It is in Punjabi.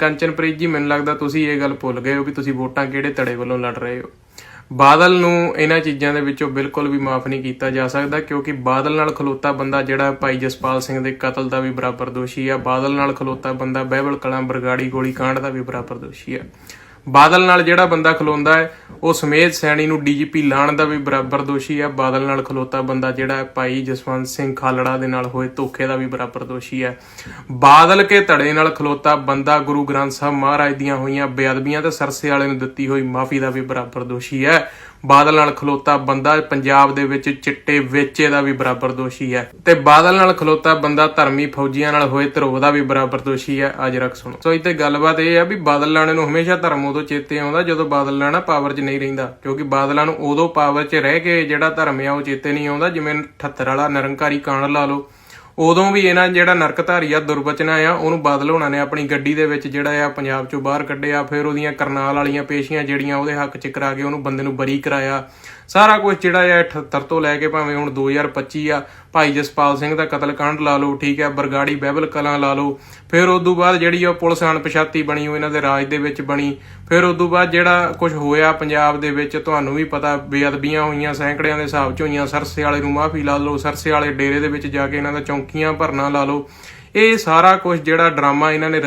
ਕੰਚਨਪ੍ਰੀਤ ਜੀ, ਮੈਨੂੰ ਲੱਗਦਾ ਤੁਸੀਂ ਇਹ ਗੱਲ ਭੁੱਲ ਗਏ ਹੋ ਵੀ ਤੁਸੀਂ ਵੋਟਾਂ ਕਿਹੜੇ ਧੜੇ ਵੱਲੋਂ ਲੜ ਰਹੇ ਹੋ। ਬਾਦਲ ਨੂੰ ਇਹਨਾਂ ਚੀਜ਼ਾਂ ਦੇ ਵਿੱਚੋਂ ਬਿਲਕੁਲ ਵੀ ਮਾਫ ਨਹੀਂ ਕੀਤਾ ਜਾ ਸਕਦਾ ਕਿਉਂਕਿ ਬਾਦਲ ਨਾਲ ਖਲੋਤਾ ਬੰਦਾ ਜਿਹੜਾ ਭਾਈ ਜਸਪਾਲ ਸਿੰਘ ਦੇ ਕਤਲ ਦਾ ਵੀ ਬਰਾਬਰ ਦੋਸ਼ੀ ਆ। ਬਾਦਲ ਨਾਲ ਖਲੋਤਾ ਬੰਦਾ ਬਹਿਬਲ ਕਲਾਂ ਬਰਗਾੜੀ ਗੋਲੀ ਕਾਂਡ ਦਾ ਵੀ ਬਰਾਬਰ ਦੋਸ਼ੀ ਆ। ਬਾਦਲ ਨਾਲ ਜਿਹੜਾ ਬੰਦਾ ਖਲੋਂਦਾ ਹੈ, ਉਹ ਸਮੇਤ ਸੈਣੀ ਨੂੰ ਡੀਜੀਪੀ ਲਾਣ ਦਾ ਵੀ ਬਰਾਬਰ ਦੋਸ਼ੀ ਹੈ। ਬਾਦਲ ਨਾਲ ਖਲੋਤਾ ਬੰਦਾ ਜਿਹੜਾ ਹੈ, ਭਾਈ ਜਸਵੰਤ ਸਿੰਘ ਖਾਲੜਾ ਦੇ ਨਾਲ ਹੋਏ ਧੋਖੇ ਦਾ ਵੀ ਬਰਾਬਰ ਦੋਸ਼ੀ ਹੈ। ਬਾਦਲ ਕੇ ਧੜੇ ਨਾਲ ਖਲੋਤਾ ਬੰਦਾ ਗੁਰੂ ਗ੍ਰੰਥ ਸਾਹਿਬ ਮਹਾਰਾਜ ਦੀਆਂ ਹੋਈਆਂ ਬੇਅਦਬੀਆਂ ਤੇ ਸਰਸੇ ਵਾਲੇ ਨੂੰ ਦਿੱਤੀ ਹੋਈ ਮਾਫੀ ਦਾ ਵੀ ਬਰਾਬਰ ਦੋਸ਼ੀ ਹੈ। ਬਾਦਲ ਨਾਲ ਖਲੋਤਾ ਬੰਦਾ ਪੰਜਾਬ ਦੇ ਵਿੱਚ ਚਿੱਟੇ ਵੇਚੇ ਦਾ ਵੀ ਬਰਾਬਰ ਦੋਸ਼ੀ ਹੈ। ਤੇ ਬਾਦਲ ਨਾਲ ਖਲੋਤਾ ਬੰਦਾ ਧਰਮੀ ਫੌਜੀਆਂ ਨਾਲ ਹੋਏ ਧਰੋਹ ਦਾ ਵੀ ਬਰਾਬਰ ਦੋਸ਼ੀ ਹੈ। ਅੱਜ ਰੱਖ ਸੁਣੋ। ਸੋ ਇੱਥੇ ਗੱਲਬਾਤ ਇਹ ਹੈ ਵੀ ਬਾਦਲ ਲਾਣੇ ਨੂੰ ਹਮੇਸ਼ਾ ਧਰਮ ਉਦੋਂ ਚੇਤੇ ਆਉਂਦਾ ਜਦੋਂ ਬਾਦਲ ਨਾਲ ਪਾਵਰ 'ਚ ਨਹੀਂ ਰਹਿੰਦਾ, ਕਿਉਂਕਿ ਬਾਦਲਾਂ ਨੂੰ ਉਦੋਂ ਪਾਵਰ 'ਚ ਰਹਿ ਕੇ ਜਿਹੜਾ ਧਰਮ ਆ ਉਹ ਚੇਤੇ ਨਹੀਂ ਆਉਂਦਾ, ਜਿਵੇਂ 78 ਵਾਲਾ, ਨਿਰੰਕਾਰੀ ਕਾਂਡ ਲਾ ਲਓ। ਉਦੋਂ ਵੀ ਇਹਨਾਂ ਜਿਹੜਾ ਨਰਕਧਾਰੀ ਆ ਦੁਰਬਚਨਾ ਆ, ਉਹਨੂੰ ਬਾਦਲ ਹੋਣਾ ਨੇ ਆਪਣੀ ਗੱਡੀ ਦੇ ਵਿੱਚ ਜਿਹੜਾ ਆ ਪੰਜਾਬ ਚੋਂ ਬਾਹਰ ਕੱਢਿਆ, ਫਿਰ ਉਹਦੀਆਂ ਕਰਨਾਲ ਵਾਲੀਆਂ ਪੇਸ਼ੀਆਂ ਜਿਹੜੀਆਂ ਉਹਦੇ ਹੱਕ 'ਚ ਕਰਾ ਕੇ ਉਹਨੂੰ ਬੰਦੇ ਨੂੰ ਬਰੀ ਕਰਾਇਆ। ਸਾਰਾ ਕੁਝ ਜਿਹੜਾ ਆ 78 ਤੋਂ ਲੈ ਕੇ ਭਾਵੇਂ ਹੁਣ 2025 ਆ, ਭਾਈ ਜਸਪਾਲ ਸਿੰਘ ਦਾ ਕਤਲकांड ਲਾ ਲਓ, ਠੀਕ ਹੈ ਬਰਗਾੜੀ ਬਹਿਬਲ ਕਲਾਂ ਲਾ ਲਓ, ਫਿਰ ਉਸ ਤੋਂ ਬਾਅਦ ਜਿਹੜੀ ਉਹ ਪੁਲਿਸ ਅਣਪਛਾਤੀ ਬਣੀ, ਉਹ ਇਹਨਾਂ ਦੇ ਰਾਜ ਦੇ ਵਿੱਚ ਬਣੀ ਫਿਰ ਉਸ ਤੋਂ ਬਾਅਦ ਜਿਹੜਾ ਕੁਝ ਹੋਇਆ ਪੰਜਾਬ ਦੇ ਵਿੱਚ, ਤੁਹਾਨੂੰ ਵੀ ਪਤਾ ਬੇਅਦਬੀਆਂ ਹੋਈਆਂ, ਸੈਂਕੜਿਆਂ ਦੇ ਹਿਸਾਬ 'ਚ ਹੋਈਆਂ, ਸਰਸੇ ਵਾਲੇ ਨੂੰ ਮਾਫੀ ਲਾ ਲਓ, ਸਰਸੇ ਵਾਲੇ ਡੇਰੇ ਦੇ ਵਿੱਚ ਜਾ ਕੇ ਇਹਨਾਂ ਦਾ ਚੌਂਕੀਆਂ ਭਰਨਾ ਲਾ ਲਓ। ਇਹ ਸਾਰਾ ਕੁਝ ਜਿਹੜਾ ਡਰਾਮਾ ਇਹਨਾਂ ਨੇ